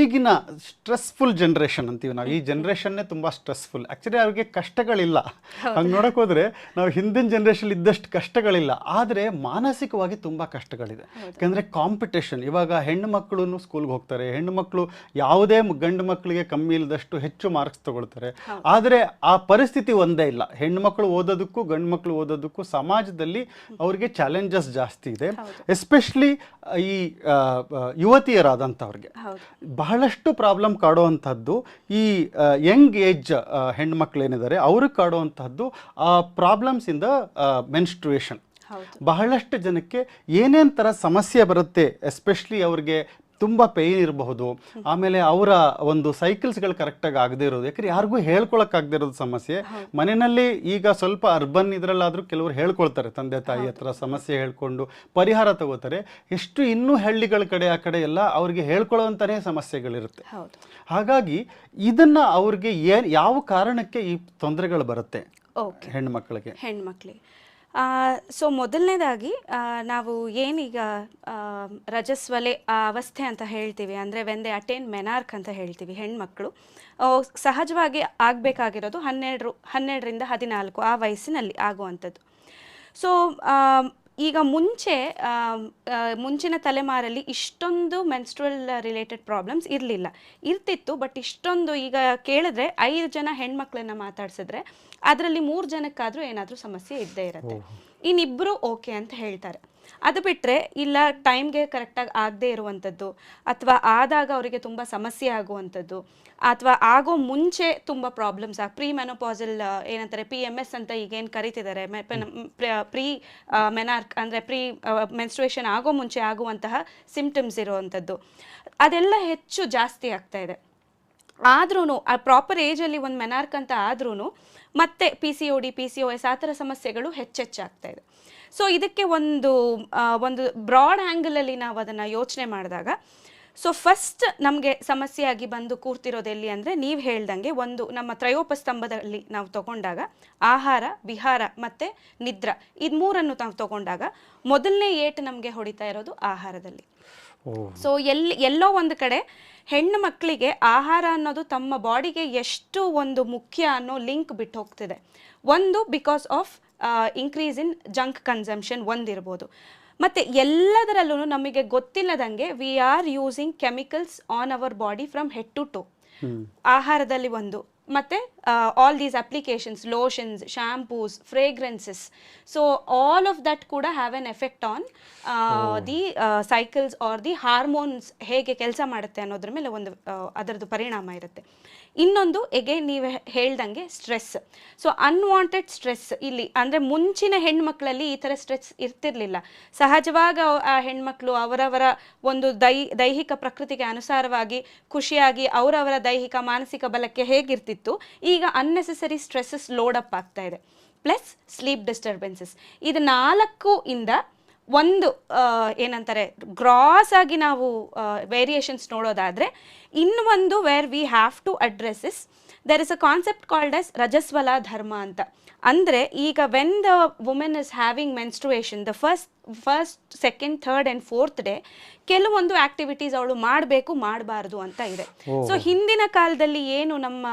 ಈಗಿನ stressful generation ಅಂತೀವಿ ನಾವು. ಈ ಜನ್ರೇಷನ್ನೇ ತುಂಬ ಸ್ಟ್ರೆಸ್ಫುಲ್ ಆ್ಯಕ್ಚುಲಿ ಅವ್ರಿಗೆ ಕಷ್ಟಗಳಿಲ್ಲ. ಹಂಗೆ ನೋಡಕ್ ಹೋದ್ರೆ ನಾವು ಹಿಂದಿನ ಜನ್ರೇಷನ್ ಇದ್ದಷ್ಟು ಕಷ್ಟಗಳಿಲ್ಲ. ಆದರೆ ಮಾನಸಿಕವಾಗಿ ತುಂಬ ಕಷ್ಟಗಳಿದೆ. ಯಾಕೆಂದರೆ ಕಾಂಪಿಟೇಷನ್ ಇವಾಗ ಹೆಣ್ಣು ಮಕ್ಕಳು ಸ್ಕೂಲ್ಗೆ ಹೋಗ್ತಾರೆ. ಹೆಣ್ಣು ಮಕ್ಕಳು ಯಾವುದೇ ಗಂಡು ಮಕ್ಕಳಿಗೆ ಕಮ್ಮಿ ಇಲ್ಲದಷ್ಟು ಹೆಚ್ಚು ಮಾರ್ಕ್ಸ್ ತಗೊಳ್ತಾರೆ. ಆದರೆ ಆ ಪರಿಸ್ಥಿತಿ ಒಂದೇ ಇಲ್ಲ. ಹೆಣ್ಣು ಮಕ್ಕಳು ಓದೋದಕ್ಕೂ ಗಂಡು ಮಕ್ಕಳು ಓದೋದಕ್ಕೂ ಸಮಾಜದಲ್ಲಿ ಅವ್ರಿಗೆ ಚಾಲೆಂಜಸ್ ಜಾಸ್ತಿ ಇದೆ. ಎಸ್ಪೆಷಲಿ ಈ ಯುವತಿಯರಾದಂಥವ್ರಿಗೆ ಬಹಳಷ್ಟು ಪ್ರಾಬ್ಲಮ್ ಕಾಡುವಂಥದ್ದು ಈ ಯಂಗ್ ಏಜ್ ಹೆಣ್ಮಕ್ಳೇನಿದ್ದಾರೆ ಅವ್ರಿಗೆ ಕಾಡುವಂಥದ್ದು ಆ ಪ್ರಾಬ್ಲಮ್ಸಿಂದ ಮೆನ್ಸ್ಟ್ರುಯೇಷನ್. ಹೌದು. ಬಹಳಷ್ಟು ಜನಕ್ಕೆ ಏನೇನು ಥರ ಸಮಸ್ಯೆ ಬರುತ್ತೆ ಎಸ್ಪೆಷಲಿ ಅವ್ರಿಗೆ ತುಂಬ ಪೇಯ್ನ್ ಇರಬಹುದು. ಆಮೇಲೆ ಅವರ ಒಂದು ಸೈಕಲ್ಸ್ಗಳು ಕರೆಕ್ಟಾಗಿ ಆಗದೇ ಇರೋದು. ಯಾಕಂದ್ರೆ ಯಾರಿಗೂ ಹೇಳ್ಕೊಳಕ್ಕಾಗದೇ ಇರೋದು ಸಮಸ್ಯೆ. ಮನೆಯಲ್ಲಿ ಈಗ ಸ್ವಲ್ಪ ಅರ್ಬನ್ ಇದರಲ್ಲಾದರೂ ಕೆಲವರು ಹೇಳ್ಕೊಳ್ತಾರೆ. ತಂದೆ ತಾಯಿ ಹತ್ರ ಸಮಸ್ಯೆ ಹೇಳ್ಕೊಂಡು ಪರಿಹಾರ ತಗೋತಾರೆ. ಎಷ್ಟು ಇನ್ನೂ ಹಳ್ಳಿಗಳ ಕಡೆ ಆ ಕಡೆ ಎಲ್ಲ ಅವ್ರಿಗೆ ಹೇಳ್ಕೊಳ್ಳೋವಂಥನೇ ಸಮಸ್ಯೆಗಳಿರುತ್ತೆ. ಹಾಗಾಗಿ ಇದನ್ನ ಅವ್ರಿಗೆ ಏನು ಯಾವ ಕಾರಣಕ್ಕೆ ಈ ತೊಂದರೆಗಳು ಬರುತ್ತೆ? ಹೆಣ್ಮಕ್ಳಿಗೆ ಹೆಣ್ಮಕ್ಳಿಗೆ ಸೊ ಮೊದಲನೇದಾಗಿ ನಾವು ಏನೀಗ ರಜಸ್ವಲೆ ಅವಸ್ಥೆ ಅಂತ ಹೇಳ್ತೀವಿ, ಅಂದರೆ ವೆಂದೆ ಅಟೇನ್ ಮೆನಾರ್ಕ್ ಅಂತ ಹೇಳ್ತೀವಿ, ಹೆಣ್ಮಕ್ಳು ಸಹಜವಾಗಿ ಆಗಬೇಕಾಗಿರೋದು ಹನ್ನೆರಡು, ಹನ್ನೆರಡರಿಂದ ಹದಿನಾಲ್ಕು ಆ ವಯಸ್ಸಿನಲ್ಲಿ ಆಗುವಂಥದ್ದು. ಸೊ ಈಗ ಮುಂಚೆ ಮುಂಚಿನ ತಲೆಮಾರಲ್ಲಿ ಇಷ್ಟೊಂದು ಮೆನ್ಸ್ಟ್ರಲ್ ರಿಲೇಟೆಡ್ ಪ್ರಾಬ್ಲಮ್ಸ್ ಇರಲಿಲ್ಲ. ಇರ್ತಿತ್ತು ಬಟ್ ಇಷ್ಟೊಂದು ಈಗ ಕೇಳಿದ್ರೆ ಐದು ಜನ ಹೆಣ್ಮಕ್ಳನ್ನ ಮಾತಾಡ್ಸಿದ್ರೆ ಅದರಲ್ಲಿ ಮೂರು ಜನಕ್ಕಾದರೂ ಏನಾದರೂ ಸಮಸ್ಯೆ ಇದ್ದೇ ಇರುತ್ತೆ. ಇನ್ನಿಬ್ಬರು ಓಕೆ ಅಂತ ಹೇಳ್ತಾರೆ. ಅದು ಬಿಟ್ಟರೆ ಇಲ್ಲ, ಟೈಮ್ಗೆ ಕರೆಕ್ಟಾಗಿ ಆಗದೇ ಇರುವಂಥದ್ದು ಅಥವಾ ಆದಾಗ ಅವರಿಗೆ ತುಂಬ ಸಮಸ್ಯೆ ಆಗುವಂಥದ್ದು ಅಥವಾ ಆಗೋ ಮುಂಚೆ ತುಂಬ ಪ್ರಾಬ್ಲಮ್ಸ್ ಆಗಿ ಪ್ರೀ ಮೆನೋಪಾಸಲ್ ಏನಂತಾರೆ, ಪಿ ಎಂ ಎಸ್ ಅಂತ ಈಗೇನು ಕರಿತಿದ್ದಾರೆ ಪ್ರೀ ಮೆನಾರ್ಕ್, ಅಂದರೆ ಪ್ರೀ ಮೆನ್ಸ್ಟ್ರುಯೇಷನ್ ಆಗೋ ಮುಂಚೆ ಆಗುವಂತಹ ಸಿಂಪ್ಟಮ್ಸ್ ಇರುವಂಥದ್ದು. ಅದೆಲ್ಲ ಹೆಚ್ಚು ಜಾಸ್ತಿ ಆಗ್ತಾ ಇದೆ. ಆದ್ರೂ ಆ ಪ್ರಾಪರ್ ಏಜಲ್ಲಿ ಒಂದು ಮೆನಾರ್ಕ್ ಅಂತ ಆದ್ರೂ ಮತ್ತೆ P C O D, P C O S ಆ ಥರ ಸಮಸ್ಯೆಗಳು ಹೆಚ್ಚೆಚ್ಚಾಗ್ತಾ ಇದೆ. ಸೊ ಇದಕ್ಕೆ ಒಂದು ಒಂದು ಬ್ರಾಡ್ ಆ್ಯಂಗಲಲ್ಲಿ ನಾವು ಅದನ್ನು ಯೋಚನೆ ಮಾಡಿದಾಗ ಸೊ ಫಸ್ಟ್ ನಮಗೆ ಸಮಸ್ಯೆಯಾಗಿ ಬಂದು ಕೂರ್ತಿರೋದು ಎಲ್ಲಿ ಅಂದರೆ ನೀವು ಹೇಳ್ದಂಗೆ ಒಂದು ನಮ್ಮ ತ್ರಯೋಪಸ್ತಂಭದಲ್ಲಿ ನಾವು ತಗೊಂಡಾಗ ಆಹಾರ ವಿಹಾರ ಮತ್ತು ನಿದ್ರಾ ಇದು ಮೂರನ್ನು ನಾವು ತಗೊಂಡಾಗ ಮೊದಲನೇ ಏಟು ನಮಗೆ ಹೊಡಿತಾ ಇರೋದು ಆಹಾರದಲ್ಲಿ. ಸೊ ಎಲ್ಲಿ ಎಲ್ಲೋ ಒಂದು ಕಡೆ ಹೆಣ್ಣು ಮಕ್ಕಳಿಗೆ ಆಹಾರ ಅನ್ನೋದು ತಮ್ಮ ಬಾಡಿಗೆ ಎಷ್ಟು ಒಂದು ಮುಖ್ಯ ಅನ್ನೋ ಲಿಂಕ್ ಬಿಟ್ಟು ಹೋಗ್ತಿದೆ. ಒಂದು because of increase in junk consumption ಒಂದಿರ್ಬೋದು. ಮತ್ತು ಎಲ್ಲದರಲ್ಲೂ ನಮಗೆ ಗೊತ್ತಿಲ್ಲದಂಗೆ we are using chemicals on our body from head to to ಆಹಾರದಲ್ಲಿ ಒಂದು. ಮತ್ತು all these applications lotions shampoos fragrances so all of that ಕೂಡ have an effect on the cycles or the hormones ಹೇಗೆ ಕೆಲಸ ಮಾಡುತ್ತೆ ಅನ್ನೋದ್ರ ಮೇಲೆ ಒಂದು ಅದರದ್ದು ಪರಿಣಾಮ ಇರುತ್ತೆ. ಇನ್ನೊಂದು ಎಗೇನ್ ನೀವು ಹೇಳ್ದಂಗೆ ಸ್ಟ್ರೆಸ್ ಸೊ ಅನ್ವಾಂಟೆಡ್ ಸ್ಟ್ರೆಸ್ ಇಲ್ಲಿ ಅಂದರೆ ಮುಂಚಿನ ಹೆಣ್ಮಕ್ಳಲ್ಲಿ ಈ ಥರ ಸ್ಟ್ರೆಸ್ ಇರ್ತಿರ್ಲಿಲ್ಲ. ಸಹಜವಾಗ ಆ ಹೆಣ್ಮಕ್ಳು ಅವರವರ ಒಂದು ದೈ ದೈಹಿಕ ಪ್ರಕೃತಿಗೆ ಅನುಸಾರವಾಗಿ ಖುಷಿಯಾಗಿ ಅವರವರ ದೈಹಿಕ ಮಾನಸಿಕ ಬಲಕ್ಕೆ ಹೇಗಿರ್ತಿತ್ತು? ಈಗ ಅನ್ನೆಸೆಸರಿ ಸ್ಟ್ರೆಸ್ಸಸ್ ಲೋಡಪ್ ಆಗ್ತಾ ಇದೆ. ಪ್ಲಸ್ ಸ್ಲೀಪ್ ಡಿಸ್ಟರ್ಬೆನ್ಸಸ್ ಇದು ನಾಲ್ಕು ಇಂದ ಒಂದು ಏನಂತಾರೆ ಗ್ರಾಸ್ ಆಗಿ ನಾವು ವೇರಿಯೇಷನ್ಸ್ ನೋಡೋದಾದರೆ ಇನ್ನು ಒಂದು where we have to address is there is a concept called as ರಜಸ್ವಲ ಧರ್ಮ ಅಂತ. ಅಂದರೆ ಈಗ when the women is having menstruation the first first second third and fourth day ಕೆಲವೊಂದು ಆಕ್ಟಿವಿಟೀಸ್ ಅವಳು ಮಾಡಬೇಕು ಮಾಡಬಾರ್ದು ಅಂತ ಇದೆ. ಸೊ ಹಿಂದಿನ ಕಾಲದಲ್ಲಿ ಏನು ನಮ್ಮ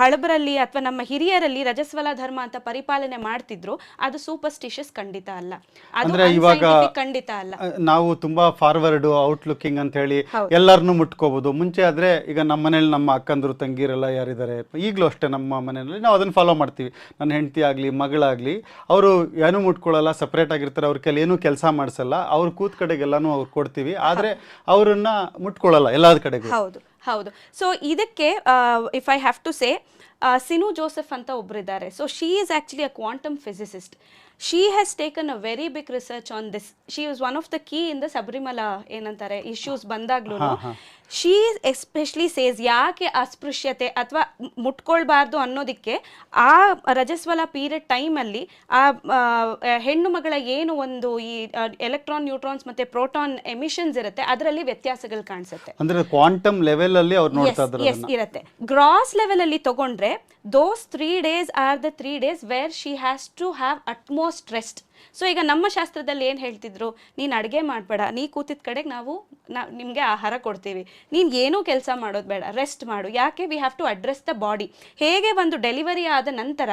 ಹಳಬರಲ್ಲಿ ಅಥವಾ ನಮ್ಮ ಹಿರಿಯರಲ್ಲಿ ರಜಸ್ವಲ ಧರ್ಮ ಅಂತ ಪರಿಪಾಲನೆ ಮಾಡ್ತಿದ್ರು ಅದು ಸೂಪರ್ಸ್ಟಿಷಸ್ ಖಂಡಿತ ಅಲ್ಲ. ಅದು ಇವಾಗ ಖಂಡಿತ ಅಲ್ಲ. ನಾವು ತುಂಬಾ ಫಾರ್ವರ್ಡ್ ಔಟ್ಲುಕಿಂಗ್ ಅಂತ ಹೇಳಿ ಎಲ್ಲರನ್ನೂ ಮುಟ್ಕೋಬಹುದು ಮುಂಚೆ ಆದ್ರೆ ಈಗ ನಮ್ಮ ಮನೇಲಿ ನಮ್ಮ ಅಕ್ಕಂದರು, ತಂಗಿರೆಲ್ಲ ಯಾರಿದ್ದಾರೆ, ಈಗಲೂ ಅಷ್ಟೇ ನಮ್ಮ ಮನೆಯಲ್ಲಿ ನಾವು ಅದನ್ನ ಫಾಲೋ ಮಾಡ್ತೀವಿ. ನನ್ನ ಹೆಂಡತಿ ಆಗಲಿ, ಮಗಳಾಗ್ಲಿ, ಅವರು ಏನೂ ಮುಟ್ಕೊಳ್ಳಲ್ಲ ಸಪ್ರೇಟ್ ಆಗಿರ್ತಾರೆ, ಅವ್ರ ಕೈಲಿ ಏನೂ ಕೆಲಸ ಮಾಡಿಸಲ್ಲ, ಅವ್ರ ಕೂತ್ ಕಡೆಗೆಲ್ಲನೂ ಅವ್ರು ಕೊಡ್ತೀವಿ. ಆದ್ರೆ ಅವರನ್ನು ಮುಟ್ಕೊಳ್ಳಲ್ಲ ಎಲ್ಲದ ಕಡೆಗೂ. ಹೌದು ಹೌದು. ಸೊ ಇದಕ್ಕೆ if I have to say Sinu Joseph ಅಂತ ಒಬ್ಬರಿದ್ದಾರೆ so she is actually a quantum physicist she has taken a very big research on this she is one of the key in the Sabarimala ಏನಂತಾರೆ issues ಬಂದಾಗ್ಲೂ she especially says ಯಾಕೆ ಅಸ್ಪೃಶ್ಯತೆ ಅಥವಾ ಮುಟ್ಕೊಳ್ಬಾರ್ದು ಅನ್ನೋದಕ್ಕೆ ಆ ರಜಸ್ವಲ period ಟೈಮಲ್ಲಿ ಆ ಹೆಣ್ಣು ಮಗಳ ಏನು ಒಂದು ಈ ಎಲೆಕ್ಟ್ರಾನ್ ನ್ಯೂಟ್ರಾನ್ಸ್ ಮತ್ತೆ ಪ್ರೋಟಾನ್ ಎಮಿಷನ್ಸ್ ಇರುತ್ತೆ ಅದರಲ್ಲಿ ವ್ಯತ್ಯಾಸಗಳು ಕಾಣಿಸುತ್ತೆ. ಅಂದ್ರೆ ಕ್ವಾಂಟಮ್ ಲೆವೆಲ್ ಅಲ್ಲಿ ಇರುತ್ತೆ. ಗ್ರಾಸ್ ಲೆವೆಲ್ ಅಲ್ಲಿ ತಗೊಂಡ್ರೆ those three days or the three days where she has to have utmost rest so ಈಗ ನಮ್ಮ ಶಾಸ್ತ್ರದಲ್ಲಿ ಏನು ಹೇಳ್ತಿದ್ರು? ನೀನು ಅಡುಗೆ ಮಾಡಬೇಡ, ನೀ ಕೂತಿದ್ದ ಕಡೆಗೆ ನಾವು ನಾ, ನಿಮಗೆ ಆಹಾರ ಕೊಡ್ತೀವಿ. ನೀನು ಏನೂ ಕೆಲಸ ಮಾಡೋದು ಬೇಡ ರೆಸ್ಟ್ ಮಾಡು. ಯಾಕೆ? We have to address the body ಹೇಗೆ ಒಂದು ಡೆಲಿವರಿ ಆದ ನಂತರ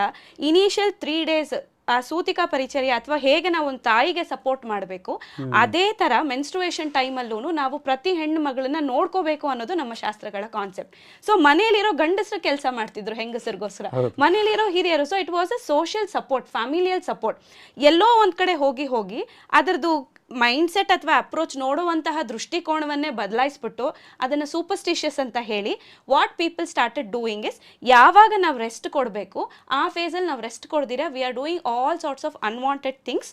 ಇನಿಷಿಯಲ್ ತ್ರೀ ಡೇಸ್ ಆ ಸೂತಿಕಾ ಪರಿಚರ್ಯ ಅಥವಾ ಹೇಗೆ ನಾವು ಒಂದು ತಾಯಿಗೆ ಸಪೋರ್ಟ್ ಮಾಡಬೇಕು ಅದೇ ತರ ಮೆನ್ಸ್ಟ್ರುಯೇಷನ್ ಅಲ್ಲೂ ನಾವು ಪ್ರತಿ ಹೆಣ್ಣು ಮಗಳನ್ನ ನೋಡ್ಕೋಬೇಕು ಅನ್ನೋದು ನಮ್ಮ ಶಾಸ್ತ್ರಗಳ ಕಾನ್ಸೆಪ್ಟ್ ಸೊ ಮನೆಯಲ್ಲಿರೋ ಗಂಡಸರು ಕೆಲಸ ಮಾಡ್ತಿದ್ರು ಹೆಂಗಸರಿಗೋಸ್ಕರ. ಮನೆಯಲ್ಲಿರೋ ಹಿರಿಯರು so it was a social support familial support ಎಲ್ಲೋ ಒಂದ್ ಕಡೆ ಹೋಗಿ ಹೋಗಿ ಅದರದ್ದು ಮೈಂಡ್ಸೆಟ್ ಅಥವಾ ಅಪ್ರೋಚ್ ನೋಡುವಂತಹ ದೃಷ್ಟಿಕೋನವನ್ನೇ ಬದಲಾಯಿಸ್ಬಿಟ್ಟು ಅದನ್ನು ಸೂಪರ್ಸ್ಟಿಷಿಯಸ್ ಅಂತ ಹೇಳಿ what people started doing is ಯಾವಾಗ ನಾವು ರೆಸ್ಟ್ ಕೊಡಬೇಕು, ಆ ಫೇಸಲ್ಲಿ ನಾವು rest ಕೊಡ್ದಿರ we are doing all sorts of unwanted things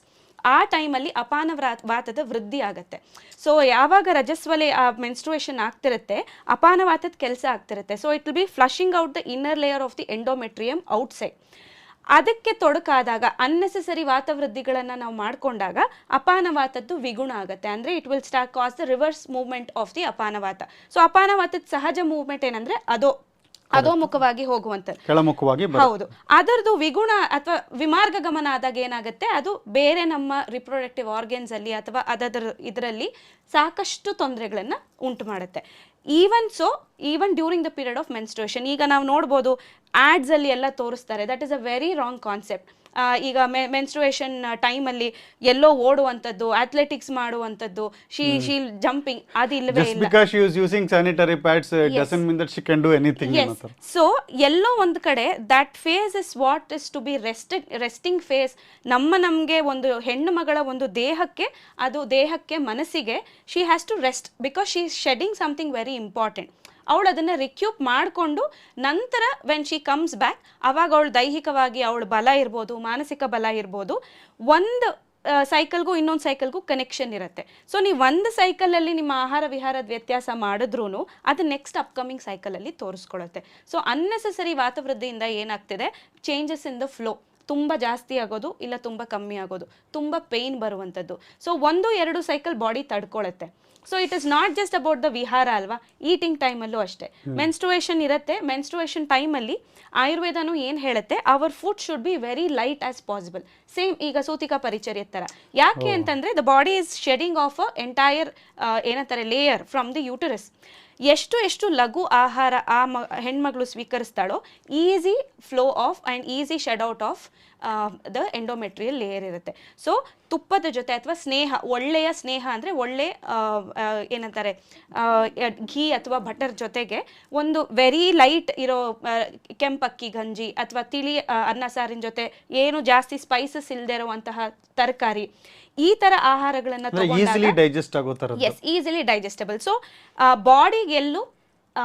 ಆ ಟೈಮಲ್ಲಿ ಅಪಾನ ವಾತದ ವೃದ್ಧಿ ಆಗುತ್ತೆ. ಸೊ ಯಾವಾಗ ರಜಸ್ವಲೆ, ಆ ಮೆನ್ಸ್ಟ್ರುಯೇಷನ್ ಆಗ್ತಿರುತ್ತೆ ಅಪಾನವಾತದ ಕೆಲಸ ಆಗ್ತಿರುತ್ತೆ. So it will be flushing out the inner layer of the endometrium outside ಅದಕ್ಕೆ ತೊಡಕಾದಾಗ ಅನ್ನೆಸೆಸರಿ ವಾತವೃದ್ಧಿಗಳನ್ನು ನಾವು ಮಾಡಿಕೊಂಡಾಗ ಅಪಾನವಾತದ್ದು ವಿಗುಣ ಆಗುತ್ತೆ. ಅಂದರೆ it will start cause the reverse movement of the ಅಪಾನವಾತ. So ಅಪಾನವಾತದ ಸಹಜ ಮೂವ್ಮೆಂಟ್ ಏನಂದ್ರೆ ಅದೋ ಅಧೋಮುಖವಾಗಿ ಹೋಗುವಂಥದ್ದು. ಕೆಳಮುಖವಾಗಿ. ಹೌದು. ಅದರದ್ದು ವಿಗುಣ ಅಥವಾ ವಿಮಾರ್ಗ ಗಮನ ಆದಾಗ ಏನಾಗುತ್ತೆ? ಅದು ಬೇರೆ ನಮ್ಮ ರಿಪ್ರೊಡಕ್ಟಿವ್ ಆರ್ಗನ್ಸ್ ಅಲ್ಲಿ ಅಥವಾ ಅದರ ಇದರಲ್ಲಿ ಸಾಕಷ್ಟು ತೊಂದರೆಗಳನ್ನ ಉಂಟು ಮಾಡುತ್ತೆ. Even so even during the period of menstruation ಈಗ ನಾವು ನೋಡ್ಬೋದು ಆ್ಯಡ್ಸಲ್ಲಿ ಎಲ್ಲ ತೋರಿಸ್ತಾರೆ. That is a very wrong concept ಈಗ ಮೆನ್ಸ್ಟ್ರುಯೇಷನ್ ಟೈಮಲ್ಲಿ ಎಲ್ಲೋ ಓಡುವಂಥದ್ದು ಅಥ್ಲೆಟಿಕ್ಸ್ ಮಾಡುವಂಥದ್ದು ಶಿ ಶಿ ಜಂಪಿಂಗ್ ಅದು ಇಲ್ಲವೇ Just ಇಲ್ಲ. because she is using sanitary pads doesn't mean that she can do anything. ಅನ್ನೋ ಎಸ್ ಥರ. ಸೊ ಎಲ್ಲೋ ಒಂದು ಕಡೆ that phase is what is to be rested resting phase ನಮ್ಮ ನಮಗೆ ಒಂದು ಹೆಣ್ಣು ಮಗಳ ಒಂದು ದೇಹಕ್ಕೆ ಅದು ದೇಹಕ್ಕೆ ಮನಸ್ಸಿಗೆ she has to rest because she shedding something very important ಅವಳು ಅದನ್ನು ರಿಕ್ಯೂಪ್ ಮಾಡಿಕೊಂಡು ನಂತರ ವೆನ್ ಶಿ ಕಮ್ಸ್ ಬ್ಯಾಕ್ ಅವಾಗ ಅವಳು ದೈಹಿಕವಾಗಿ ಅವಳು ಬಲ ಇರ್ಬೋದು, ಮಾನಸಿಕ ಬಲ ಇರ್ಬೋದು. ಒಂದು ಸೈಕಲ್ಗೂ ಇನ್ನೊಂದು ಸೈಕಲ್ಗೂ ಕನೆಕ್ಷನ್ ಇರುತ್ತೆ. ಸೊ ನೀವು ಒಂದು ಸೈಕಲಲ್ಲಿ ನಿಮ್ಮ ಆಹಾರ ವಿಹಾರದ ವ್ಯತ್ಯಾಸ ಮಾಡಿದ್ರೂ ಅದು ನೆಕ್ಸ್ಟ್ ಅಪ್ಕಮಿಂಗ್ ಸೈಕಲಲ್ಲಿ ತೋರಿಸ್ಕೊಳ್ಳುತ್ತೆ ಸೊ ಅನ್ನೆಸೆಸರಿ ವಾತವೃದ್ಧಿಯಿಂದ ಏನಾಗ್ತಿದೆ? ಚೇಂಜಸ್ ಇನ್ ದ ಫ್ಲೋ ತುಂಬ ಜಾಸ್ತಿ ಆಗೋದು ಇಲ್ಲ ತುಂಬ ಕಮ್ಮಿ ಆಗೋದು ತುಂಬ ಪೇಯ್ನ್ ಬರುವಂಥದ್ದು ಸೊ ಒಂದು ಎರಡು cycle body ತಡ್ಕೊಳತ್ತೆ. So it is not just about the ವಿಹಾರ ಅಲ್ವಾ? ಈಟಿಂಗ್ ಟೈಮಲ್ಲೂ ಅಷ್ಟೇ. ಮೆನ್ಸ್ಟುವೇಷನ್ ಇರುತ್ತೆ. ಮೆನ್ಸ್ಟುವೇಷನ್ ಟೈಮಲ್ಲಿ ಆಯುರ್ವೇದನೂ ಏನು ಹೇಳುತ್ತೆ? Our food should be very light as possible same ಈಗ ಸೂತಿಕ ಪರಿಚರ್ಯ ಥರ ಯಾಕೆ ಅಂತಂದರೆ the body is shedding of a entire ಏನಂತಾರೆ ಲೇಯರ್ ಫ್ರಮ್ ದಿ ಯೂಟರಸ್ ಎಷ್ಟು ಎಷ್ಟು ಲಘು ಆಹಾರ ಆ ಮ, ಹೆಣ್ಮಗಳು ಸ್ವೀಕರಿಸ್ತಾಳೋ easy flow of and easy shed out of the endometrial layer ಇರುತ್ತೆ. ಸೊ ತುಪ್ಪದ ಜೊತೆ ಅಥವಾ ಸ್ನೇಹ ಒಳ್ಳೆಯ ಸ್ನೇಹ ಅಂದರೆ ಒಳ್ಳೆ ಏನಂತಾರೆ ಘೀ ಅಥವಾ ಬಟರ್ ಜೊತೆಗೆ ಒಂದು ವೆರಿ ಲೈಟ್ ಇರೋ ಕೆಂಪಕ್ಕಿ ಗಂಜಿ ಅಥವಾ ತಿಳಿ ಅನ್ನ ಸಾರಿನ ಜೊತೆ ಏನು ಜಾಸ್ತಿ ಸ್ಪೈಸಸ್ ಇಲ್ಲದೆ ಇರುವಂತಹ ತರಕಾರಿ ಈ ತರ ಆಹಾರಗಳನ್ನ easily digest easily digestible so ಬಾಡಿಗೆ ಎಲ್ಲೂ ಆ,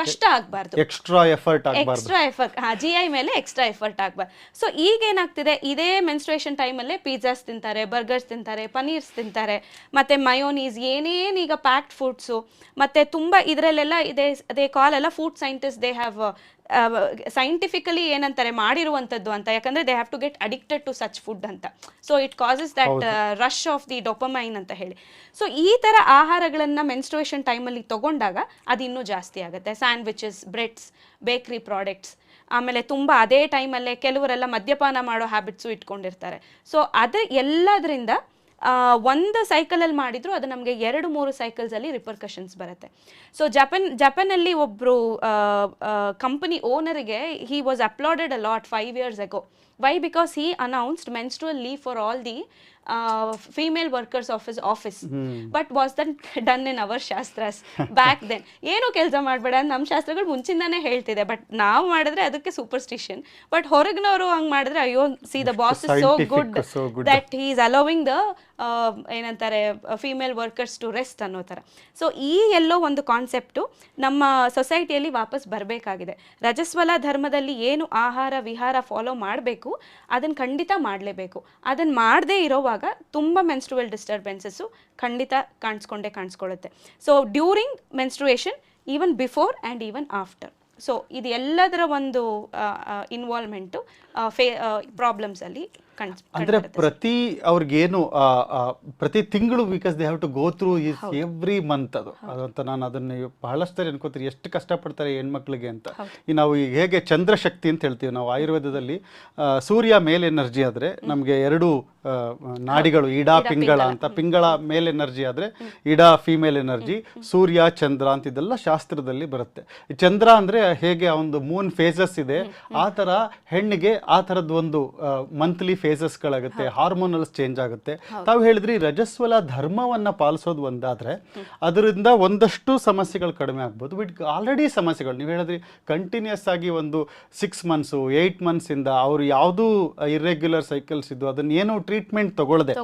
ಕಷ್ಟ ಆಗಬಾರ್ದು. ಎಕ್ಸ್ಟ್ರಾ ಎಫರ್ಟ್ ಎಕ್ಸ್ಟ್ರಾ ಎಫರ್ಟ್ ಹಾ ಜಿ ಐ ಮೇಲೆ ಎಕ್ಸ್ಟ್ರಾ ಎಫರ್ಟ್ ಆಗ್ಬಾರ್ದು. ಸೊ ಈಗ ಏನಾಗ್ತಿದೆ ಇದೇ ಮೆನ್ಸ್ಟ್ರೇಷನ್ ಟೈಮಲ್ಲೇ ಪಿಜ್ಜಾಸ್ ತಿಂತಾರೆ ಬರ್ಗರ್ಸ್ ತಿಂತಾರೆ ಪನೀರ್ಸ್ ತಿಂತಾರೆ ಮತ್ತೆ ಮಯೋನೀಸ್ ಏನೇನು ಈಗ ಪ್ಯಾಕ್ಡ್ ಫುಡ್ಸು ಮತ್ತೆ ತುಂಬ ಇದರಲ್ಲೆಲ್ಲ ಇದೆ ಅದೇ ಕಾಲ್ ಎಲ್ಲ food scientist they have scientifically ಏನಂತಾರೆ ಮಾಡಿರುವಂಥದ್ದು ಅಂತ. ಯಾಕಂದ್ರೆ they have to get addicted to such food ಅಂತ. So it causes that rush of the dopamine ಅಂತ ಹೇಳಿ. ಸೊ ಈ ತರ ಆಹಾರಗಳನ್ನ ಮೆನ್ಸ್ಟ್ರೇಷನ್ ಟೈಮಲ್ಲಿ ತಗೊಂಡಾಗ ಅದು ಇನ್ನೂ ಜಾಸ್ತಿ ಆಗುತ್ತೆ. ಸ್ಯಾಂಡ್ವಿಚಸ್ ಬ್ರೆಡ್ಸ್ ಬೇಕ್ರಿ ಪ್ರಾಡಕ್ಟ್ಸ್ ಆಮೇಲೆ ತುಂಬ ಅದೇ ಟೈಮಲ್ಲೇ ಕೆಲವರೆಲ್ಲ ಮದ್ಯಪಾನ ಮಾಡೋ ಹ್ಯಾಬಿಟ್ಸು ಇಟ್ಕೊಂಡಿರ್ತಾರೆ. ಸೊ ಅದು ಎಲ್ಲದರಿಂದ ಒಂದು ಸೈಕಲಲ್ಲಿ ಮಾಡಿದ್ರು ಅದು ನಮಗೆ ಎರಡು ಮೂರು ಸೈಕಲ್ಸಲ್ಲಿ ರಿಪರ್ಕಷನ್ಸ್ ಬರುತ್ತೆ. ಸೊ ಜಪಾನ್ ಜಪಾನಲ್ಲಿ ಒಬ್ಬರು company ಓನರಿಗೆ he was applauded a lot five years ago why because he announced menstrual leave for all the female workers of his office but was done done in our shastras back then ಏನು ಕೆಲಸ ಮಾಡಬೇಡ ನಮ್ಮ ಶಾಸ್ತ್ರಗಳು ಮುಂಚಿಂದಾನೇ ಹೇಳ್ತಿದೆ. But ನಾವು ಮಾಡಿದ್ರೆ ಅದಕ್ಕೆ superstition but ಹೊರಗಿನವರು ಹಂಗೆ ಮಾಡಿದ್ರೆ ಅಯ್ಯೋ see the boss is so good so good. That he is allowing the ಏನಂತಾರೆ ಫೀಮೇಲ್ ವರ್ಕರ್ಸ್ ಟು ರೆಸ್ಟ್ ಅನ್ನೋ ಥರ. ಸೊ ಈ ಎಲ್ಲೋ ಒಂದು ಕಾನ್ಸೆಪ್ಟು ನಮ್ಮ ಸೊಸೈಟಿಯಲ್ಲಿ ವಾಪಸ್ ಬರಬೇಕಾಗಿದೆ. ರಜಸ್ವಲ ಧರ್ಮದಲ್ಲಿ ಏನು ಆಹಾರ, ವಿಹಾರ ಫಾಲೋ ಮಾಡಬೇಕು ಅದನ್ನು ಖಂಡಿತ ಮಾಡಲೇಬೇಕು. ಅದನ್ನು ಮಾಡದೇ ಇರೋವಾಗ ತುಂಬ ಮೆನ್ಸ್ಟ್ರುವಲ್ ಡಿಸ್ಟರ್ಬೆನ್ಸಸ್ಸು ಖಂಡಿತ ಕಾಣಿಸ್ಕೊಂಡೇ ಕಾಣಿಸ್ಕೊಳ್ಳುತ್ತೆ so during menstruation even before and even after so ಇದು ಎಲ್ಲದರ ಒಂದು ಇನ್ವಾಲ್ವ್ಮೆಂಟು ಫೇ ಪ್ರಾಬ್ಲಮ್ಸಲ್ಲಿ ಅಂದ್ರೆ ಪ್ರತಿ ಅವ್ರಿಗೇನು ಪ್ರತಿ ತಿಂಗಳು because they have to go through is every month ಅದು. ಅದಂತ ನಾನು ಅದನ್ನ ಬಹಳಷ್ಟು ಅನ್ಕೋತೀರಿ ಅನ್ಕೋತೀನಿ ಎಷ್ಟು ಕಷ್ಟಪಡ್ತಾರೆ ಹೆಣ್ಮಕ್ಳಿಗೆ ಅಂತ. ಈ ನಾವು ಈಗ ಹೇಗೆ ಚಂದ್ರಶಕ್ತಿ ಅಂತ ಹೇಳ್ತೀವಿ ನಾವು ಆಯುರ್ವೇದದಲ್ಲಿ ಸೂರ್ಯ ಮೇಲ್ ಎನರ್ಜಿ ಆದ್ರೆ ನಮಗೆ ಎರಡು ನಾಡಿಗಳು ಇಡಾ ಪಿಂಗಳ ಅಂತ ಪಿಂಗಳ ಮೇಲ್ ಎನರ್ಜಿ ಆದ್ರೆ ಇಡಾ ಫಿಮೇಲ್ ಎನರ್ಜಿ ಸೂರ್ಯ ಚಂದ್ರ ಅಂತ ಇದೆಲ್ಲ ಶಾಸ್ತ್ರದಲ್ಲಿ ಬರುತ್ತೆ. ಚಂದ್ರ ಅಂದ್ರೆ ಹೇಗೆ ಆ ಒಂದು ಮೂನ್ ಫೇಸಸ್ ಇದೆ ಆ ತರ ಹೆಣ್ಣಿಗೆ ಆ ತರದ್ ಒಂದು ಮಂತ್ಲಿ ಫೇಸಸ್ಗಳಾಗುತ್ತೆ ಹಾರ್ಮೋನಲ್ಸ್ ಚೇಂಜ್ ಆಗುತ್ತೆ. ತಾವು ಹೇಳಿದ್ರಿ ರಜಸ್ವಲ ಧರ್ಮವನ್ನ ಪಾಲಿಸೋದು ಒಂದಾದ್ರೆ ಅದರಿಂದ ಒಂದಷ್ಟು ಸಮಸ್ಯೆಗಳು ಕಡಿಮೆ ಆಗ್ಬೋದು. ಬಟ್ ಆಲ್ರೆಡಿ ಸಮಸ್ಯೆಗಳು. ನೀವು ಹೇಳಿದ್ರಿ ಕಂಟಿನ್ಯೂಸ್ ಆಗಿ ಒಂದು ಸಿಕ್ಸ್ ಮಂತ್ಸು ಏಯ್ಟ್ ಮಂತ್ಸ್ ಇಂದ ಅವ್ರು ಯಾವುದು ಇರ್ರೆಗ್ಯುಲರ್ ಸೈಕಲ್ಸ್ ಇದ್ದು ಅದನ್ನ ಏನು ಟ್ರೀಟ್ಮೆಂಟ್ ತಗೊಳ್ಳದೆ.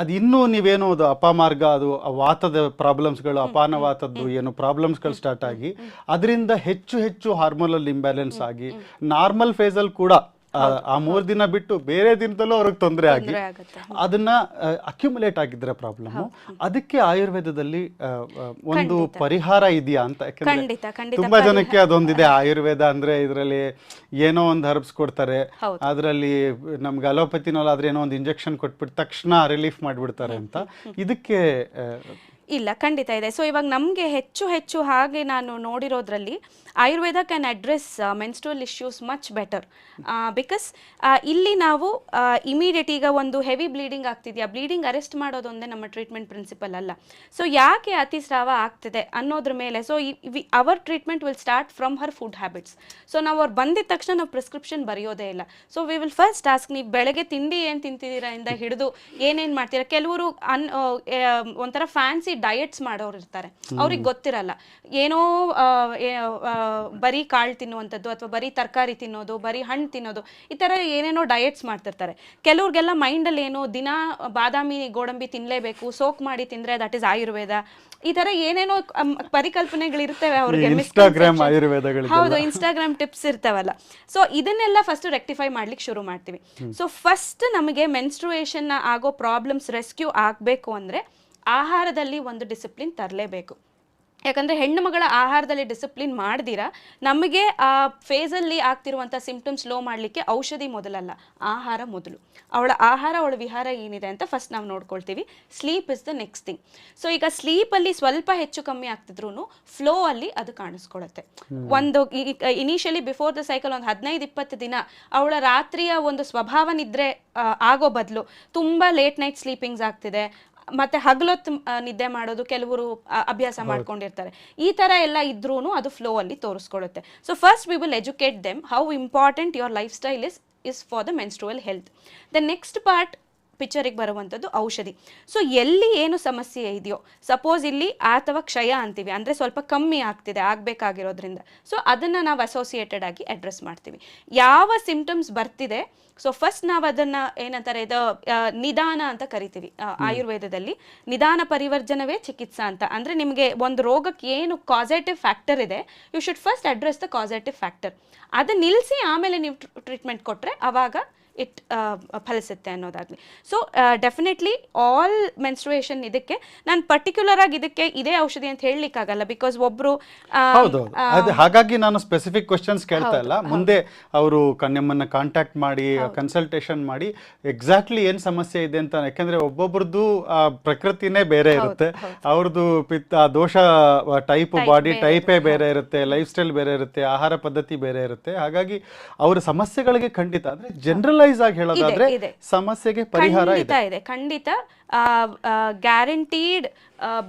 ಅದು ಇನ್ನೂ ನೀವೇನೋ ಅದು ಅಪಮಾರ್ಗ ಅದು ವಾತದ ಪ್ರಾಬ್ಲಮ್ಸ್ಗಳು ಅಪಾನವಾತದ್ದು ಏನು ಪ್ರಾಬ್ಲಮ್ಸ್ಗಳು ಸ್ಟಾರ್ಟ್ ಆಗಿ ಅದರಿಂದ ಹೆಚ್ಚು ಹೆಚ್ಚು ಹಾರ್ಮೋನಲ್ ಇಂಬ್ಯಾಲೆನ್ಸ್ ಆಗಿ ನಾರ್ಮಲ್ ಫೇಸಲ್ಲಿ ಕೂಡ ಆ- ಮೂರ್ ದಿನ ಬಿಟ್ಟು ಬೇರೆ ದಿನದಲ್ಲೂ ಅವ್ರಿಗೆ ತೊಂದರೆ ಆಗಿ ಅದನ್ನ ಅಕ್ಯುಮುಲೇಟ್ ಆಗಿದ್ರೆ ಪ್ರಾಬ್ಲಮ್ ಅದಕ್ಕೆ ಆಯುರ್ವೇದದಲ್ಲಿ ಒಂದು ಪರಿಹಾರ ಇದೆಯಾ ಅಂತ? ಯಾಕಂದ್ರೆ ತುಂಬಾ ಜನಕ್ಕೆ ಅದೊಂದಿದೆ. ಆಯುರ್ವೇದ ಅಂದ್ರೆ ಇದರಲ್ಲಿ ಏನೋ ಒಂದು ಹರ್ಬ್ಸ್ ಕೊಡ್ತಾರೆ. ಅದರಲ್ಲಿ ನಮ್ಗೆ ಅಲೋಪತಿನಲ್ಲಿ ಆದ್ರೆ ಏನೋ ಒಂದು ಇಂಜೆಕ್ಷನ್ ಕೊಟ್ಬಿಟ್ಟು ತಕ್ಷಣ ರಿಲೀಫ್ ಮಾಡಿಬಿಡ್ತಾರೆ ಅಂತ. ಇದಕ್ಕೆ ಇಲ್ಲ ಖಂಡಿತ ಇದೆ. ಸೊ ಇವಾಗ ನಮಗೆ ಹೆಚ್ಚು ಹೆಚ್ಚು ಹಾಗೆ ನಾನು ನೋಡಿರೋದ್ರಲ್ಲಿ Ayurveda can address menstrual issues much better because ಇಲ್ಲಿ ನಾವು ಇಮಿಡಿಯೇಟ್ ಈಗ ಒಂದು ಹೆವಿ ಬ್ಲೀಡಿಂಗ್ ಆಗ್ತಿದೆಯಾ? ಬ್ಲೀಡಿಂಗ್ ಅರೆಸ್ಟ್ ಮಾಡೋದೊಂದೇ ನಮ್ಮ ಟ್ರೀಟ್ಮೆಂಟ್ ಪ್ರಿನ್ಸಿಪಲ್ ಅಲ್ಲ. ಸೊ ಯಾಕೆ ಅತಿಸ್ರಾವ ಆಗ್ತಿದೆ ಅನ್ನೋದ್ರ ಮೇಲೆ? So our treatment will start from her food habits so ನಾವು ಅವ್ರು ಬಂದಿದ ತಕ್ಷಣ ನಾವು ಪ್ರಿಸ್ಕ್ರಿಪ್ಷನ್ ಬರೆಯೋದೇ ಇಲ್ಲ. So we will first task ನೀವು ಬೆಳಗ್ಗೆ ತಿಂಡಿ ಏನು ತಿಂತಿದ್ದೀರಾ ಇಂದ ಹಿಡಿದು ಏನೇನು ಮಾಡ್ತೀರಾ? ಕೆಲವರು ಅನ್ ಒಂಥರ ಫ್ಯಾನ್ಸಿ ಡಯಟ್ಸ್ ಮಾಡೋರು ಇರ್ತಾರೆ ಅವ್ರಿಗೆ ಗೊತ್ತಿರಲ್ಲ. ಏನೋ ಬರೀ ಕಾಳು ತಿನ್ನುವಂಥದ್ದು ಅಥವಾ ಬರೀ ತರಕಾರಿ ತಿನ್ನೋದು ಬರೀ ಹಣ್ಣು ತಿನ್ನೋದು ಈ ಥರ ಏನೇನೋ ಡಯಟ್ಸ್ ಮಾಡ್ತಿರ್ತಾರೆ. ಕೆಲವ್ರಿಗೆಲ್ಲ ಮೈಂಡಲ್ಲಿ ಏನೋ ದಿನ ಬಾದಾಮಿ ಗೋಡಂಬಿ ತಿನ್ನಲೇಬೇಕು ಸೋಕ್ ಮಾಡಿ ತಿಂದರೆ ದಟ್ ಇಸ್ ಆಯುರ್ವೇದ. ಈ ಥರ ಏನೇನೋ ಪರಿಕಲ್ಪನೆಗಳು ಪರಿಕಲ್ಪನೆಗಳಿರ್ತವೆ ಅವ್ರಿಗೆ. ಹೌದು ಇನ್ಸ್ಟಾಗ್ರಾಮ್ ಟಿಪ್ಸ್ ಇರ್ತಾವಲ್ಲ. ಸೊ ಇದನ್ನೆಲ್ಲ ಫಸ್ಟ್ ರೆಕ್ಟಿಫೈ ಮಾಡ್ಲಿಕ್ಕೆ ಶುರು ಮಾಡ್ತೀವಿ. ಸೊ ಫಸ್ಟ್ ನಮಗೆ ಮೆನ್ಸ್ಟ್ರುಯೇಷನ್ ಆಗೋ ಪ್ರಾಬ್ಲಮ್ಸ್ ರೆಸ್ಕ್ಯೂ ಆಗಬೇಕು ಅಂದ್ರೆ ಆಹಾರದಲ್ಲಿ ಒಂದು ಡಿಸಿಪ್ಲಿನ್ ತರಲೇಬೇಕು. ಯಾಕಂದ್ರೆ ಹೆಣ್ಣು ಮಗಳ ಆಹಾರದಲ್ಲಿ ಡಿಸಿಪ್ಲಿನ್ ಮಾಡ್ದಿರಾ ನಮಗೆ ಆ ಫೇಸಲ್ಲಿ ಆಗ್ತಿರುವಂಥ ಸಿಂಪ್ಟಮ್ಸ್ ಲೋ ಮಾಡಲಿಕ್ಕೆ ಔಷಧಿ ಮೊದಲಲ್ಲ ಆಹಾರ ಮೊದಲು. ಅವಳ ಆಹಾರ ಅವಳ ವಿಹಾರ ಏನಿದೆ ಅಂತ ಫಸ್ಟ್ ನಾವು ನೋಡ್ಕೊಳ್ತೀವಿ. Sleep is the next thing so ಈಗ ಸ್ಲೀಪಲ್ಲಿ ಸ್ವಲ್ಪ ಹೆಚ್ಚು ಕಮ್ಮಿ ಆಗ್ತಿದ್ರು ಫ್ಲೋ ಅಲ್ಲಿ ಅದು ಕಾಣಿಸ್ಕೊಳ್ಳುತ್ತೆ ಒಂದು ಇನಿಷಿಯಲಿ ಬಿಫೋರ್ ದ ಸೈಕಲ್ ಒಂದು ಹದಿನೈದು ಇಪ್ಪತ್ತು ದಿನ ಅವಳ ರಾತ್ರಿಯ ಒಂದು ಸ್ವಭಾವ ನಿದ್ರೆ ಆ, ಆಗೋ ಬದಲು ತುಂಬ ಲೇಟ್ ನೈಟ್ ಸ್ಲೀಪಿಂಗ್ಸ್ ಆಗ್ತಿದೆ. ಮತ್ತೆ ಹಗಲೊತ್ತು ನಿದ್ದೆ ಮಾಡೋದು ಕೆಲವರು ಅಭ್ಯಾಸ ಮಾಡ್ಕೊಂಡಿರ್ತಾರೆ. ಈ ತರ ಎಲ್ಲ ಇದ್ರೂ ಅದು ಫ್ಲೋ ಅಲ್ಲಿ ತೋರಿಸ್ಕೊಳ್ಳುತ್ತೆ so first we will educate them how important your lifestyle is is for the menstrual health the next part ಪಿಕ್ಚರಿಗೆ ಬರುವಂಥದ್ದು ಔಷಧಿ. ಸೊ ಎಲ್ಲಿ ಏನು ಸಮಸ್ಯೆ ಇದೆಯೋ ಸಪೋಸ್ ಇಲ್ಲಿ ಅಥವಾ ಕ್ಷಯ ಅಂತೀವಿ ಅಂದರೆ ಸ್ವಲ್ಪ ಕಮ್ಮಿ ಆಗ್ತಿದೆ ಆಗಬೇಕಾಗಿರೋದ್ರಿಂದ. ಸೊ ಅದನ್ನು ನಾವು ಅಸೋಸಿಯೇಟೆಡ್ ಆಗಿ ಅಡ್ರೆಸ್ ಮಾಡ್ತೀವಿ. ಯಾವ ಸಿಂಪ್ಟಮ್ಸ್ ಬರ್ತಿದೆ ಸೊ ಫಸ್ಟ್ ನಾವು ಅದನ್ನು ಏನಂತಾರೆ ಇದು ನಿಧಾನ ಅಂತ ಕರಿತೀವಿ. ಆಯುರ್ವೇದದಲ್ಲಿ ನಿಧಾನ ಪರಿವರ್ಜನವೇ ಚಿಕಿತ್ಸಾ ಅಂತ. ಅಂದರೆ ನಿಮಗೆ ಒಂದು ರೋಗಕ್ಕೆ ಏನು ಕಾಸೇಟಿವ್ ಫ್ಯಾಕ್ಟರ್ ಇದೆ you should first address the causative factor ಅದು ನಿಲ್ಲಿಸಿ ಆಮೇಲೆ ನೀವು ಟ್ರೀಟ್ಮೆಂಟ್ ಕೊಟ್ಟರೆ ಅವಾಗ ಇಟ್ ಫಲಿಸುತ್ತೆ ಅನ್ನೋದಾಗ್ಲಿ. ಸೊ ಡೆಫಿನೆಟ್ಲಿ ಆಲ್ ಮೆನ್ಸ್ಟ್ರುಯೇಷನ್ ಇದಕ್ಕೆ ನಾನು ಪರ್ಟಿಕ್ಯುಲರ್ ಆಗಿ ಇದಕ್ಕೆ ಇದೇ ಔಷಧಿ ಅಂತ ಹೇಳಲಿಕ್ಕಾಗಲ್ಲ ಬಿಕಾಸ್ ಒಬ್ರು ಹೌದು ಅದು ಹಾಗಾಗಿ ನಾನು ಸ್ಪೆಸಿಫಿಕ್ ಕ್ವಶನ್ಸ್ ಕೇಳ್ತಾ ಇಲ್ಲ. ಮುಂದೆ ಅವರು ನಿಮ್ಮನ್ನು ಕಾಂಟ್ಯಾಕ್ಟ್ ಮಾಡಿ ಕನ್ಸಲ್ಟೇಷನ್ ಮಾಡಿ ಎಕ್ಸಾಕ್ಟ್ಲಿ ಏನ್ ಸಮಸ್ಯೆ ಇದೆ ಅಂತ ಯಾಕಂದ್ರೆ ಒಬ್ಬೊಬ್ರದ್ದು ಪ್ರಕೃತಿನೇ ಬೇರೆ ಇರುತ್ತೆ. ಅವ್ರದ್ದು ಪಿತ್ತ ಆ ದೋಷ ಟೈಪ್ ಬಾಡಿ ಟೈಪೇ ಬೇರೆ ಇರುತ್ತೆ. ಲೈಫ್ ಸ್ಟೈಲ್ ಬೇರೆ ಇರುತ್ತೆ ಆಹಾರ ಪದ್ಧತಿ ಬೇರೆ ಇರುತ್ತೆ. ಹಾಗಾಗಿ ಅವರ ಸಮಸ್ಯೆಗಳಿಗೆ ಖಂಡಿತ ಅಂದ್ರೆ ಜನರಲೈಸ್ ಆಗಿ ಹೇಳೋದಾದ್ರೆ ಸಮಸ್ಯೆಗೆ ಪರಿಹಾರ ಇದೆ. ಖಂಡಿತ ಇದೆ. ಖಂಡಿತ ಗ್ಯಾರಂಟೀಡ್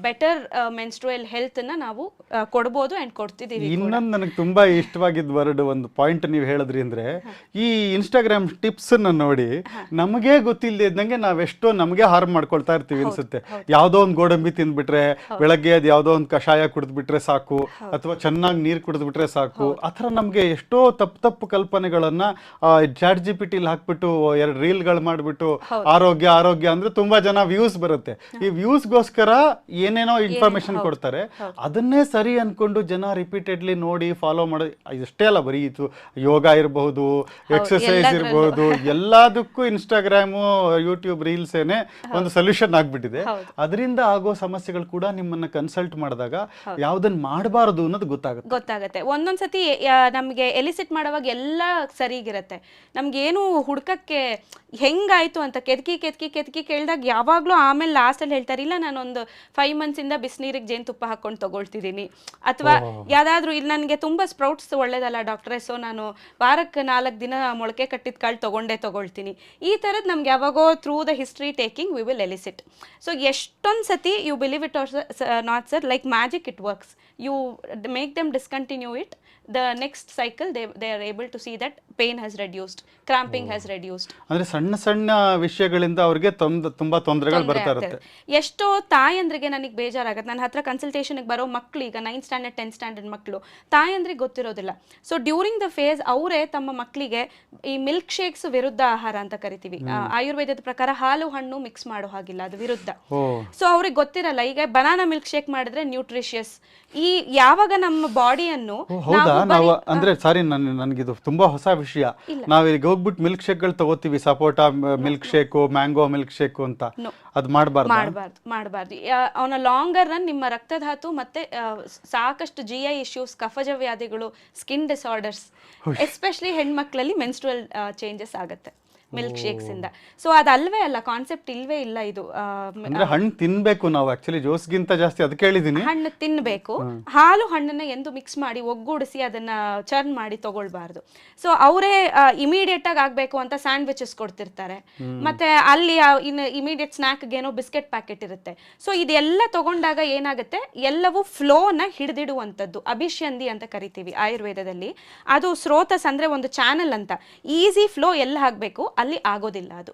ಬೆಟರ್ ಮೆನ್ಸ್ಟ್ರುಯಲ್ ಹೆಲ್ತ್ನ ನಾವು ಕೊಡ್ಬೋದು ಅಂಡ್ ಕೊಡ್ತಿದ್ದೀವಿ ಇನ್ನೊಂದು ನನಗೆ ತುಂಬಾ ಇಷ್ಟವಾಗಿದ್ದ ವರ್ಡ್ ಒಂದು ಪಾಯಿಂಟ್ ನೀವು ಹೇಳಿದ್ರಿ ಅಂದ್ರೆ ಈ ಇನ್ಸ್ಟಾಗ್ರಾಮ್ ಟಿಪ್ಸ್ ನೋಡಿ ನಮಗೆ ಗೊತ್ತಿಲ್ಲದೆ ಇದ್ದಂಗೆ ನಾವೆಷ್ಟೋ ನಮಗೆ ಹಾರ್ಮ್ ಮಾಡ್ಕೊಳ್ತಾ ಇರ್ತೀವಿ ಅನ್ಸುತ್ತೆ. ಯಾವ್ದೋ ಒಂದು ಗೋಡಂಬಿ ತಿಂದ್ಬಿಟ್ರೆ ಬೆಳಗ್ಗೆ ಅದು ಯಾವ್ದೋ ಒಂದು ಕಷಾಯ ಕುಡಿದ್ಬಿಟ್ರೆ ಸಾಕು ಅಥವಾ ಚೆನ್ನಾಗಿ ನೀರು ಕುಡಿದ್ಬಿಟ್ರೆ ಸಾಕು ಆತರ ನಮಗೆ ಎಷ್ಟೋ ತಪ್ಪು ತಪ್ಪು ಕಲ್ಪನೆಗಳನ್ನ ಚಾಟ್ ಜಿ ಪಿ ಟಿಲಿ ಹಾಕ್ಬಿಟ್ಟು ಎರಡು ರೀಲ್ಗಳು ಮಾಡ್ಬಿಟ್ಟು ಆರೋಗ್ಯ ಆರೋಗ್ಯ ಅಂದ್ರೆ ತುಂಬಾ ಜನ ವ್ಯೂಸ್ ಬರುತ್ತೆ. ಈ ವ್ಯೂಸ್ಗೋಸ್ಕರ ಏನೇನೋ ಇನ್ಫಾರ್ಮೇಶನ್ ಕೊಡ್ತಾರೆ. ಅದನ್ನೇ ಸರಿ ಅನ್ಕೊಂಡು ಜನ ರಿಪೀಟೆಡ್ಲಿ ನೋಡಿ ಫಾಲೋ ಮಾಡೋದು ಇಷ್ಟೇ ಅಲ್ಲ ಬರೀ ಇದು ಯೋಗ ಇರಬಹುದು ಎಕ್ಸಸೈಸ್ ಇರಬಹುದು ಎಲ್ಲದಕ್ಕೂ ಇನ್ಸ್ಟಾಗ್ರಾಮು ಯೂಟ್ಯೂಬ್ ರೀಲ್ಸ್ ಏನೇ ಒಂದು ಸೊಲ್ಯೂಷನ್ ಆಗ್ಬಿಟ್ಟಿದೆ. ಅದರಿಂದ ಆಗೋ ಸಮಸ್ಯೆಗಳು ಕೂಡ ನಿಮ್ಮನ್ನ ಕನ್ಸಲ್ಟ್ ಮಾಡಿದಾಗ ಯಾವ್ದನ್ನ ಮಾಡಬಾರದು ಅನ್ನೋದು ಗೊತ್ತಾಗುತ್ತೆ. ಗೊತ್ತಾಗುತ್ತೆ. ಒಂದೊಂದ್ಸತಿ ನಮಗೆ ಎಲಿಸಿಟ್ ಮಾಡುವಾಗ ಎಲ್ಲ ಸರಿಗಿರುತ್ತೆ. ನಮ್ಗೆ ಏನು ಹುಡ್ಕಕ್ಕೆ ಹೆಂಗಾಯ್ತು ಅಂತ ಕೆದಕಿ ಕೆದಕಿ ಕೆದಕಿ ಕೇಳಿದಾಗ ಯಾವಾಗಲೂ ಆಮೇಲೆ ಲಾಸ್ಟಲ್ಲಿ ಹೇಳ್ತಾರೆ ಇಲ್ಲ ನಾನೊಂದು ಫೈವ್ ಮಂತ್ಸಿಂದ ಬಿಸಿನೀರಿಗೆ ಜೇನುತುಪ್ಪ ಹಾಕೊಂಡು ತೊಗೊಳ್ತಿದ್ದೀನಿ ಅಥವಾ ಯಾವುದಾದ್ರೂ ಇಲ್ಲಿ ನನಗೆ ತುಂಬ ಸ್ಪ್ರೌಟ್ಸ್ ಒಳ್ಳೇದಲ್ಲ ಡಾಕ್ಟ್ರೆ ಸೊ ನಾನು ವಾರಕ್ಕೆ ನಾಲ್ಕು ದಿನ ಮೊಳಕೆ ಕಟ್ಟಿದ ಕಾಳು ತೊಗೊಂಡೇ ತೊಗೊಳ್ತೀನಿ. ಈ ಥರದ್ದು ನಮ್ಗೆ ಯಾವಾಗೋ through the history taking we will elicit so ಎಷ್ಟೊಂದು ಸತಿ you believe it or not sir like magic it works you make them discontinue it the next cycle they they are able to see that pain has reduced cramping has reduced ಅಂದ್ರೆ ಸಣ್ಣ ಸಣ್ಣ ವಿಷಯಗಳಿಂದ ಅವ್ರಿಗೆ ತುಂಬಾ ತೊಂದರೆಗಳು ಬರ್ತಾ ಇರುತ್ತೆ. ಎಷ್ಟೋ ತಾಯಂದ್ರಿಗೆ ನನಗೆ ಬೇಜಾರಾಗತ್ತೆ. ನನ್ನ ಹತ್ರ ಕನ್ಸಲ್ಟೇಷನ್ಗೆ ಬರೋ ಮಕ್ಕಳು ಈಗ ನೈನ್ತ್ ಸ್ಟ್ಯಾಂಡರ್ಡ್ ಟೆಂತ್ ಸ್ಟ್ಯಾಂಡರ್ಡ್ ಮಕ್ಕಳು ತಾಯಂದ್ರಿಗೆ ಗೊತ್ತಿರೋದಿಲ್ಲ. ಸೊ ಡ್ಯೂರಿಂಗ್ ದ ಫೇಸ್ ಅವರೇ ತಮ್ಮ ಮಕ್ಕಳಿಗೆ ಈ ಮಿಲ್ಕ್ ಶೇಕ್ಸ್ ವಿರುದ್ಧ ಆಹಾರ ಅಂತ ಕರಿತೀವಿ. ಆಯುರ್ವೇದದ ಪ್ರಕಾರ ಹಾಲು ಹಣ್ಣು ಮಿಕ್ಸ್ ಮಾಡೋ ಹಾಗಿಲ್ಲ ಅದು ವಿರುದ್ಧ. ಸೊ ಅವ್ರಿಗೆ ಗೊತ್ತಿರಲ್ಲ ಈಗ ಬನಾನಾ ಮಿಲ್ಕ್ ಶೇಕ್ ಮಾಡಿದ್ರೆ ನ್ಯೂಟ್ರಿಷಿಯಸ್ ಈ ಯಾವಾಗ ನಮ್ಮ ಬಾಡಿಯನ್ನು ಹೌದಾ? ನಾವು ಅಂದ್ರೆ ಸಾರಿ ನನ್ ನನಗಿದು ತುಂಬಾ ಹೊಸ ವಿಷಯ. ನಾವ್ ಈಗ ಹೋಗ್ಬಿಟ್ಟು ಮಿಲ್ಕ್ ಶೇಕ್ಗಳು ತಗೋತೀವಿ sapota milk shake mango milk shake ಅಂತ. ಅದು ಮಾಡಬಾರ್ದು? ಮಾಡಬಾರ್ದು ಮಾಡಬಾರ್ದು. ಅವನ ಲಾಂಗರ್ ರನ್ ನಿಮ್ಮ ರಕ್ತಧಾತು ಮತ್ತೆ ಸಾಕಷ್ಟು ಜಿ ಐ ಇಶ್ಯೂಸ್ ಕಫಜ ವ್ಯಾಧಿಗಳು ಸ್ಕಿನ್ ಡಿಸಾರ್ಡರ್ಸ್ ಎಸ್ಪೆಷಲಿ ಹೆಣ್ಮಕ್ಳಲ್ಲಿ ಮೆನ್ಸ್ಟ್ರಲ್ ಚೇಂಜಸ್ ಆಗುತ್ತೆ. ಮಿಲ್ಕ್ ಶೇಕ್ಸ್ ಇಂದ ಸೊ ಅದಲ್ವೇ ಅಲ್ಲ ಕಾನ್ಸೆಪ್ಟ್ ಇಲ್ವೇ ಇಲ್ಲ ಇದು ಅಂದ್ರೆ ಹಣ್ಣು ತಿನ್ಬೇಕು ನಾವು ಆಕ್ಚುಲಿ ಜ್ಯೂಸ್ಗಿಂತ ಜಾಸ್ತಿ ಅದಕ್ಕೆ ಹೇಳಿದೀನಿ. ಹಣ್ಣು ತಿನ್ಬೇಕು. ಹಾಲು ಹಣ್ಣನ್ನ ಎಂದು ಮಿಕ್ಸ್ ಮಾಡಿ ಒಗ್ಗೂಡಿಸಿ ಅದನ್ನ ಚರ್ನ್ ಮಾಡಿ ತಗೊಳ್ಬಾರ್ದು. ಸೊ ಅವರೇ ಇಮಿಡಿಯೇಟ್ ಆಗಿ ಆಗ್ಬೇಕು ಅಂತ ಸ್ಯಾಂಡ್ವಿಚಸ್ ಕೊಡ್ತಿರ್ತಾರೆ. ಮತ್ತೆ ಅಲ್ಲಿ ಇನ್ ಇನ್ನು ಇಮಿಡಿಯೇಟ್ ಸ್ನಾಕ್ಗೆ ಏನೋ ಬಿಸ್ಕೆಟ್ ಪ್ಯಾಕೆಟ್ ಇರುತ್ತೆ. ಸೊ ಇದೆಲ್ಲ ತಗೊಂಡಾಗ ಏನಾಗುತ್ತೆ? ಎಲ್ಲವೂ ಫ್ಲೋನ ಹಿಡಿದಿಡುವಂತದ್ದು ಅಭಿಷ್ಯಂದಿ ಅಂತ ಕರಿತೀವಿ ಆಯುರ್ವೇದದಲ್ಲಿ. ಅದು ಸ್ರೋತಸ್ ಅಂದ್ರೆ ಒಂದು ಚಾನಲ್ ಅಂತ. ಈಸಿ ಫ್ಲೋ ಎಲ್ಲ ಆಗಬೇಕು. ಅಲ್ಲಿ ಆಗೋದಿಲ್ಲ ಅದು.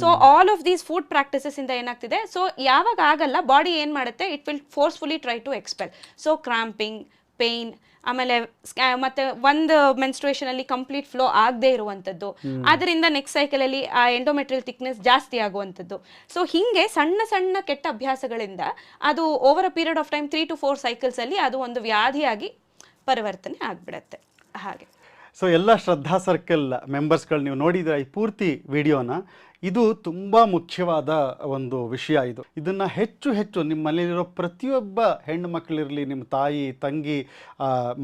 So all of these food practices ಇಂದ ಏನಾಗ್ತಿದೆ? ಸೊ ಯಾವಾಗ ಆಗಲ್ಲ ಬಾಡಿ ಏನ್ ಮಾಡುತ್ತೆ? It will forcefully try to expel so cramping pain ಆಮೇಲೆ ಮತ್ತೆ ಒಂದು ಮೆನ್ಸ್ಟ್ರೇಷನ್ ಅಲ್ಲಿ ಕಂಪ್ಲೀಟ್ ಫ್ಲೋ ಆಗದೆ ಇರುವಂತದ್ದು ಅದರಿಂದ ನೆಕ್ಸ್ಟ್ ಸೈಕಲ್ ಅಲ್ಲಿ ಆ ಎಂಡೋಮೆಟ್ರಿಯಲ್ ಥಿಕ್ನೆಸ್ ಜಾಸ್ತಿ ಆಗುವಂಥದ್ದು. ಸೊ ಹಿಂಗೆ ಸಣ್ಣ ಸಣ್ಣ ಕೆಟ್ಟ ಅಭ್ಯಾಸಗಳಿಂದ ಅದು over a period of time three to four cycles ಅಲ್ಲಿ ಅದು ಒಂದು ವ್ಯಾಧಿಯಾಗಿ ಪರಿವರ್ತನೆ ಆಗ್ಬಿಡತ್ತೆ. ಹಾಗೆ. ಸೊ ಎಲ್ಲ ಶ್ರದ್ಧಾ ಸರ್ಕಲ್ ಮೆಂಬರ್ಸ್ಗಳು ನೀವು ನೋಡಿದ್ರೆ ಈ ಪೂರ್ತಿ ವಿಡಿಯೋನ, ಇದು ತುಂಬ ಮುಖ್ಯವಾದ ಒಂದು ವಿಷಯ ಇದು. ಇದನ್ನು ಹೆಚ್ಚು ಹೆಚ್ಚು ನಿಮ್ಮಲ್ಲಿರೋ ಪ್ರತಿಯೊಬ್ಬ ಹೆಣ್ಣು ಮಕ್ಕಳಿರಲಿ ನಿಮ್ಮ ತಾಯಿ, ತಂಗಿ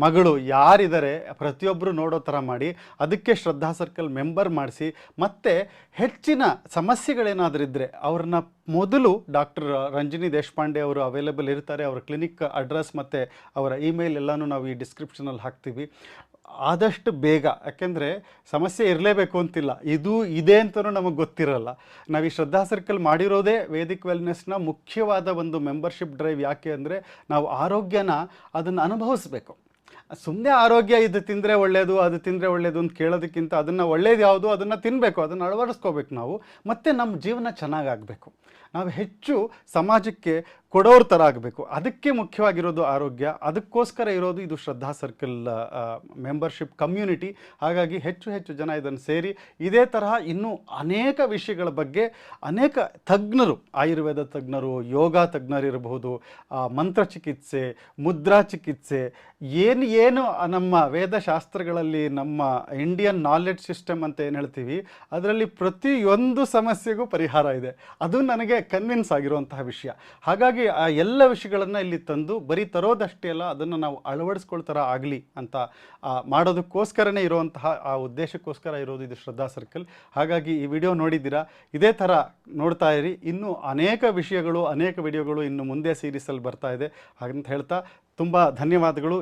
ಮಗಳು ಯಾರಿದ್ದಾರೆ ಪ್ರತಿಯೊಬ್ಬರು ನೋಡೋ ಥರ ಮಾಡಿ, ಅದಕ್ಕೆ ಶ್ರದ್ಧಾ ಸರ್ಕಲ್ ಮೆಂಬರ್ ಮಾಡಿಸಿ, ಮತ್ತು ಹೆಚ್ಚಿನ ಸಮಸ್ಯೆಗಳೇನಾದರೂ ಇದ್ದರೆ ಅವ್ರನ್ನ ಮೊದಲು ಡಾಕ್ಟರ್ ರಂಜಿನಿ ದೇಶಪಾಂಡೆ ಅವರು ಅವೈಲೇಬಲ್ ಇರ್ತಾರೆ. ಅವರ ಕ್ಲಿನಿಕ್ ಅಡ್ರೆಸ್ ಮತ್ತು ಅವರ ಇಮೇಲ್ ಎಲ್ಲನೂ ನಾವು ಈ ಡಿಸ್ಕ್ರಿಪ್ಷನಲ್ಲಿ ಹಾಕ್ತೀವಿ. ಆದಷ್ಟು ಬೇಗ, ಯಾಕೆಂದರೆ ಸಮಸ್ಯೆ ಇರಲೇಬೇಕು ಅಂತಿಲ್ಲ. ಇದು ಇದೆ ಅಂತಲೂ ನಮಗೆ ಗೊತ್ತಿರಲ್ಲ. ನಾವು ಈ ಶ್ರದ್ಧಾ ಸರ್ಕಲ್ ಮಾಡಿರೋದೇ ವೇದಿಕ್ ವೆಲ್ನೆಸ್ನ ಮುಖ್ಯವಾದ ಒಂದು ಮೆಂಬರ್ಶಿಪ್ ಡ್ರೈವ್ ಯಾಕೆ ಅಂದರೆ, ನಾವು ಆರೋಗ್ಯನ ಅದನ್ನು ಅನುಭವಿಸ್ಬೇಕು. ಸುಮ್ಮನೆ ಆರೋಗ್ಯ ಇದು ತಿಂದರೆ ಒಳ್ಳೆಯದು ಅದು ತಿಂದರೆ ಒಳ್ಳೆಯದು ಅಂತ ಕೇಳೋದಕ್ಕಿಂತ ಅದನ್ನು ಒಳ್ಳೇದು ಯಾವುದು ಅದನ್ನು ತಿನ್ನಬೇಕು ಅದನ್ನು ಅಳವಡಿಸ್ಕೋಬೇಕು ನಾವು. ಮತ್ತು ನಮ್ಮ ಜೀವನ ಚೆನ್ನಾಗಾಗಬೇಕು ನಾವು ಹೆಚ್ಚು ಸಮಾಜಕ್ಕೆ ಕೊಡೋರ ಥರ ಆಗಬೇಕು. ಅದಕ್ಕೆ ಮುಖ್ಯವಾಗಿರೋದು ಆರೋಗ್ಯ. ಅದಕ್ಕೋಸ್ಕರ ಇರೋದು ಇದು ಶ್ರದ್ಧಾ ಸರ್ಕಲ್ ಮೆಂಬರ್ಶಿಪ್ ಕಮ್ಯುನಿಟಿ. ಹಾಗಾಗಿ ಹೆಚ್ಚು ಹೆಚ್ಚು ಜನ ಇದನ್ನು ಸೇರಿ ಇದೇ ತರಹ ಇನ್ನೂ ಅನೇಕ ವಿಷಯಗಳ ಬಗ್ಗೆ ಅನೇಕ ತಜ್ಞರು, ಆಯುರ್ವೇದ ತಜ್ಞರು, ಯೋಗ ತಜ್ಞರಿರಬಹುದು ಮಂತ್ರ ಚಿಕಿತ್ಸೆ ಮುದ್ರಾ ಚಿಕಿತ್ಸೆ, ಏನು ಏನು ನಮ್ಮ ವೇದಶಾಸ್ತ್ರಗಳಲ್ಲಿ ನಮ್ಮ ಇಂಡಿಯನ್ ನಾಲೆಡ್ಜ್ ಸಿಸ್ಟಮ್ ಅಂತ ಏನು ಹೇಳ್ತೀವಿ, ಅದರಲ್ಲಿ ಪ್ರತಿಯೊಂದು ಸಮಸ್ಯೆಗೂ ಪರಿಹಾರ ಇದೆ. ಅದು ನನಗೆ ಕನ್ವಿನ್ಸ್ ಆಗಿರುವಂತಹ ವಿಷಯ. ಹಾಗಾಗಿ ಆ ಎಲ್ಲ ವಿಷಯಗಳನ್ನು ಇಲ್ಲಿ ತಂದು ಬರೀ ತರೋದಷ್ಟೇ ಅಲ್ಲ, ಅದನ್ನು ನಾವು ಅಳವಡಿಸ್ಕೊಳ್ತಾರ ಆಗಲಿ ಅಂತ ಮಾಡೋದಕ್ಕೋಸ್ಕರನೇ ಇರುವಂತಹ ಆ ಉದ್ದೇಶಕ್ಕೋಸ್ಕರ ಇರೋದು ಇದು ಶ್ರದ್ಧಾ ಸರ್ಕಲ್. ಹಾಗಾಗಿ ಈ ವಿಡಿಯೋ ನೋಡಿದ್ದೀರಾ, ಇದೇ ಥರ ನೋಡ್ತಾ ಇರಿ. ಇನ್ನೂ ಅನೇಕ ವಿಷಯಗಳು, ಅನೇಕ ವಿಡಿಯೋಗಳು ಇನ್ನು ಮುಂದೆ ಸೀರೀಸಲ್ಲಿ ಬರ್ತಾ ಇದೆ. ಹಾಗಂತ ಹೇಳ್ತಾ ತುಂಬ ಧನ್ಯವಾದಗಳು.